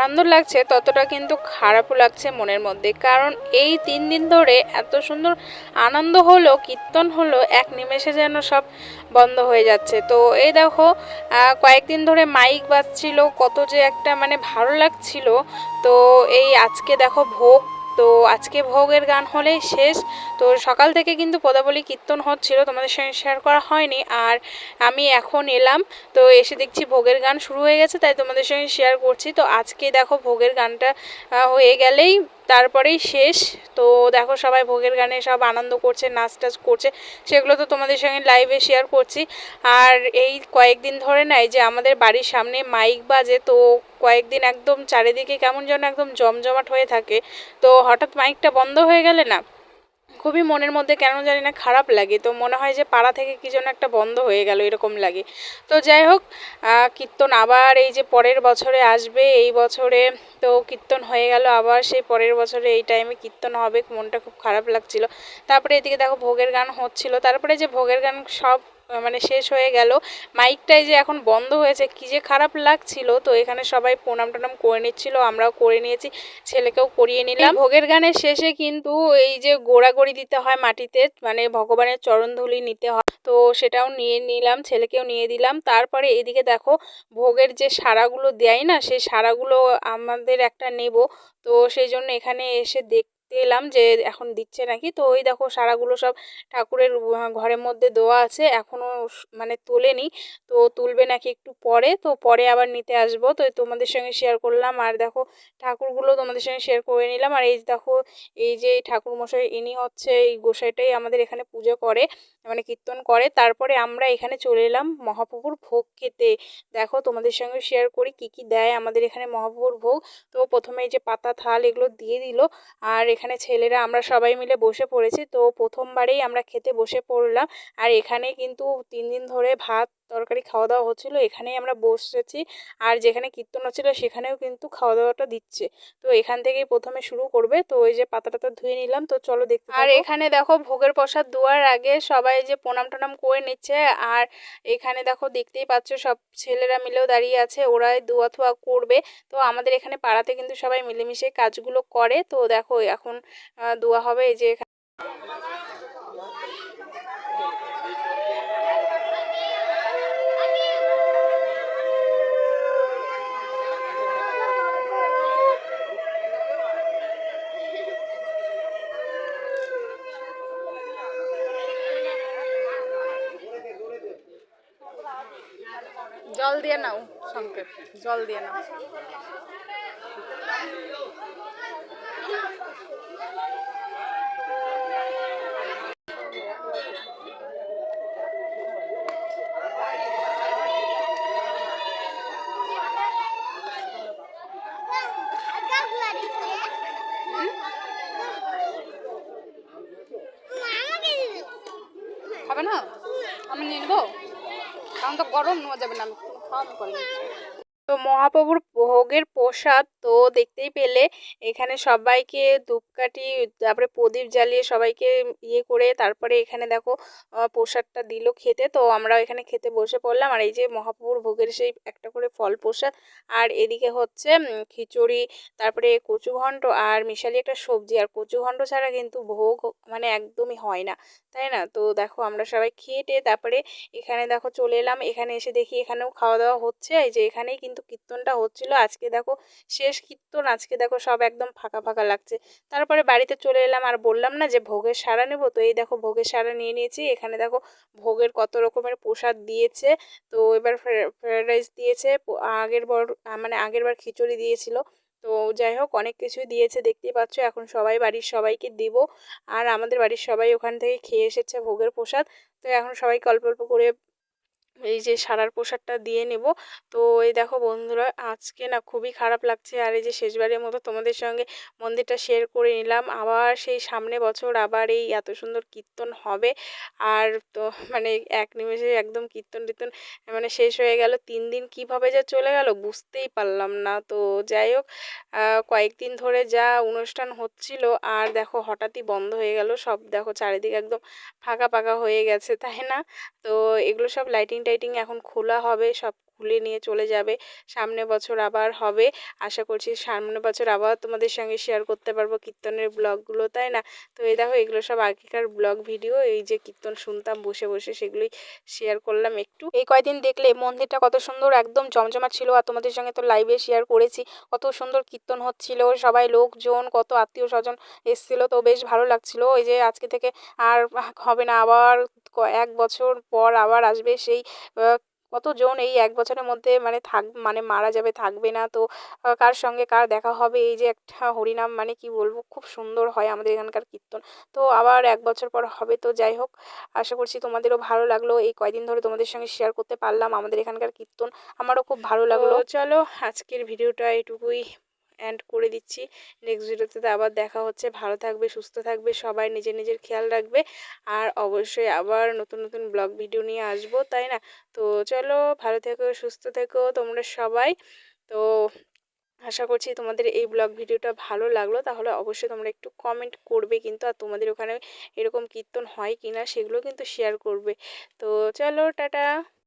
আনন্দ লাগছে, ততটা কিন্তু খারাপও লাগছে মনের মধ্যে। কারণ এই তিন দিন ধরে এত সুন্দর আনন্দ হলো, কীর্তন হলো, এক নিমেষে যেন সব বন্ধ হয়ে যাচ্ছে। তো এই দেখো কয়েকদিন ধরে মাইক বাজছিল, কত যে একটা মানে ভালো লাগছিল। তো এই আজকে দেখো ভোগ তো আজকে ভোগের গান হলেই শেষ। তো সকাল থেকে কিন্তু পদাবলী কীর্তন হচ্ছিল, তোমাদের সঙ্গে শেয়ার করা হয়নি। আর আমি এখন এলাম, তো এসে দেখছি ভোগের গান শুরু হয়ে গেছে, তাই তোমাদের সঙ্গে শেয়ার করছি। তো আজকে দেখো ভোগের গানটা হয়ে গেলেই তারপরেই শেষ। তো দেখো সবাই ভোগের গানে সব আনন্দ করছে নাচ টাচ করছে। সেগুলো তো তোমাদের সঙ্গে লাইভে শেয়ার করছি। আর এই কয়েকদিন ধরে নাই যে আমাদের বাড়ির সামনে মাইক বাজে, তো কয়েকদিন একদম চারিদিকে কেমন যেন একদম জমজমাট হয়ে থাকে। তো হঠাৎ মাইকটা বন্ধ হয়ে গেলে না খুবই মনের মধ্যে কেন জানি না খারাপ লাগে। তো মনে হয় যে পাড়া থেকে কি যেন একটা বন্ধ হয়ে গেল এরকম লাগে। তো যাই হোক কীর্তন আবার এই যে পরের বছরে আসবে, এই বছরে তো কীর্তন হয়ে গেল, আবার সেই পরের বছরে এই টাইমে কীর্তন হবে। মনটা খুব খারাপ লাগছিল। তারপরে এদিকে দেখো ভোগের গান হচ্ছিল। তারপরে যে ভোগের গান সব মানে শেষ হয়ে গেল। মাইকটাই যে এখন বন্ধ হয়েছে কি যে খারাপ লাগছিল। তো এখানে সবাই প্রণাম টনাম করে নিচ্ছিল আমরাও করে নিয়েছি ছেলেকেও করিয়ে নিলাম। ভোগের গানের শেষে কিন্তু এই যে গোড়াগড়ি দিতে হয় মাটিতে মানে ভগবানের চরণ ধুলি নিতে হয় তো সেটাও নিয়ে নিলাম ছেলেকেও নিয়ে দিলাম। তারপরে এদিকে দেখো ভোগের যে সারাগুলো দেয় না সেই সারাগুলো আমাদের একটা নেব। তো সেই জন্য এখানে এসে দেখতে এলাম যে এখন দিচ্ছে নাকি। তো ওই দেখো সারাগুলো সব ঠাকুরের ঘরের মধ্যে দেওয়া আছে। এখনও মানে তোলেনি। তো তুলবে নাকি একটু পরে। তো পরে আবার নিতে আসব। তো তোমাদের সঙ্গে শেয়ার করলাম। আর দেখো ঠাকুরগুলো তোমাদের সঙ্গে শেয়ার করে নিলাম। আর এই দেখো, এই যে ঠাকুর মশাই ইনি হচ্ছে এই গোসাইটাই আমাদের এখানে পুজো করে। মানে কীর্তন করে। তারপরে আমরা এখানে চলে এলাম মহাপ্রভুর ভোগ খেতে। দেখো, তোমাদের সঙ্গে শেয়ার করি কি কি দেয় আমাদের এখানে মহাপ্রভুর ভোগ। তো প্রথমে যে পাতা, থাল এগুলো দিয়ে দিল। আর এখানে ছেলেরা, আমরা সবাই মিলে বসে পড়েছি। তো প্রথমবারেই আমরা খেতে বসে পড়লাম। আর এখানে কিন্তু তিন দিন ধরে ভাত তরকারি খাওয়া দাওয়া হচ্ছিল এখানেই আমরা বসেছি। আর যেখানে কীর্তন হচ্ছিল সেখানেও কিন্তু খাওয়া দাওয়াটা দিচ্ছে। তো এখান থেকেই প্রথমে শুরু করবে। তো ওই যে পাতা টাতা ধুয়ে নিলাম। তো চলো দেখতে আর এখানে দেখো ভোগের প্রসাদ দেওয়ার আগে সবাই যে প্রণাম টনাম করে নিচ্ছে আর এখানে দেখো দেখতেই পাচ্ছ সব ছেলেরা মিলেও দাঁড়িয়ে আছে ওরাই দোয়া থোয়া করবে। তো আমাদের এখানে পাড়াতে কিন্তু সবাই মিলেমিশে কাজগুলো করে। তো দেখো এখন দোয়া হবে এই যে জল দিয়ে নাও সংকেত জল দিয়ে নাও। হবে না? আমি নিয়ে নেব? কারণ তো গরম নেওয়া যাবে না। আমি খাওয়ানো করে নিচ্ছি। তো মহাপ্রভুর ভোগের প্রসাদ তো দেখতেই পেলে। এখানে সবাইকে ধূপকাঠি, তারপরে প্রদীপ জ্বালিয়ে সবাইকে ইয়ে করে তারপরে এখানে দেখো প্রসাদটা দিল খেতে। তো আমরা এখানে খেতে বসে পড়লাম। আর এই যে মহাপ্রভুর ভোগের সেই একটা করে ফল প্রসাদ। আর এদিকে হচ্ছে খিচুড়ি, তারপরে কচু ঘন্ট আর মিশালি একটা সবজি। আর কচু ঘন্ট ছাড়া কিন্তু ভোগ মানে একদমই হয় না, তাই না? তো দেখো আমরা সবাই খেয়ে তারপরে এখানে দেখো চলে এলাম। এখানে এসে দেখি এখানেও খাওয়া দাওয়া হচ্ছে। এই যে এখানেই কিন্তু কীর্তনটা হচ্ছিল। আজকে দেখো শেষ কীর্তন, আজকে দেখো সব একদম ফাঁকা ফাঁকা লাগছে। তারপরে বাড়িতে চলে এলাম আর বললাম না যে ভোগের সারা নেব? তো এই দেখো ভোগের সারা নিয়ে নিয়েছি। এখানে দেখো ভোগের কত রকমের প্রসাদ দিয়েছে। তো এবার ফ্রায়েড রাইস দিয়েছে আগের বার মানে আগের বার খিচুড়ি দিয়েছিল। তো যাই হোক, অনেক কিছুই দিয়েছে, দেখতেই পাচ্ছ। এখন সবাই বাড়ির সবাইকে দিব। আর আমাদের বাড়ির সবাই ওখান থেকে খেয়ে এসেছে ভোগের প্রসাদ। তো এখন সবাইকে অল্প অল্প করে এই যে সারার প্রসাদটা দিয়ে নেব। তো এই দেখো বন্ধুরা, আজকে না খুবই খারাপ লাগছে। আর এই যে শেষবারের মতো তোমাদের সঙ্গে মন্দিরটা শেয়ার করে নিলাম। আবার সেই সামনে বছর আবার এই এত সুন্দর কীর্তন হবে। আর তো মানে এক নিমেষে একদম কীর্তন টীর্তন মানে শেষ হয়ে গেল। তিন দিন কীভাবে যে চলে গেল বুঝতেই পারলাম না। তো যাই হোক কয়েকদিন ধরে যা অনুষ্ঠান হচ্ছিল, আর দেখো হঠাৎই বন্ধ হয়ে গেল। সব দেখো চারিদিকে একদম ফাঁকা ফাঁকা হয়ে গেছে, তাই না? তো এগুলো সব লাইটিং টাইটিং এখন খোলা হবে সব ভুলে নিয়ে চলে যাবে। সামনে বছর আবার হবে। আশা করছি সামনে বছর আবার তোমাদের সঙ্গে শেয়ার করতে পারব কীর্তনের ব্লগগুলো, তাই না? তো এই দেখো, এগুলো সব আগেকার ব্লগ ভিডিও এই যে কীর্তন শুনতাম, বসে বসে সেগুলোই শেয়ার করলাম একটু। এই কয়দিন দেখলে মন্দিরটা কত সুন্দর, একদম জমজমাট ছিল আর তোমাদের সঙ্গে তো লাইভে শেয়ার করেছি। কত সুন্দর কীর্তন হচ্ছিল, সবাই লোকজন, কত আত্মীয় স্বজন এসেছিল, তো বেশ ভালো লাগছিল। ওই যে আজকে থেকে আর হবে না, আবার এক বছর পর আবার আসবে সেই কতজন এই এক বছরের মধ্যে মানে থাক মানে মারা যাবে থাকবে না? তো কার সঙ্গে কার দেখা হবে? এই যে একটা হরিনাম মানে কি বলব? খুব সুন্দর হয় আমাদের এখানকার কীর্তন। তো আবার এক বছর পর হবে তো যাই হোক আশা করছি তোমাদেরও ভালো লাগল। এই কয়দিন ধরে তোমাদের সঙ্গে শেয়ার করতে পারলাম আমাদের এখানকার কীর্তন। আমারও খুব ভালো লাগল। চলো আজকের ভিডিওটা এটুকুই। এন্ড করে দিচ্ছি। নেক্সট ভিডিওতে আবার দেখা হচ্ছে। ভালো থাকবে, সুস্থ থাকবে, সবাই নিজের নিজের খেয়াল রাখবে। আর অবশ্যই আবার নতুন নতুন ব্লগ ভিডিও নিয়ে আসব, তাই না? তো চলো, ভালো থেকো, সুস্থ থেকো তোমরা সবাই। তো আশা করছি তোমাদের এই ব্লগ ভিডিওটা ভালো লাগল। তাহলে অবশ্যই তোমরা একটু কমেন্ট করবে কিন্তু, আর তোমাদের ওখানে এরকম কীর্তন হয় কি না সেগুলো কিন্তু শেয়ার করবে। তো চলো, টাটা!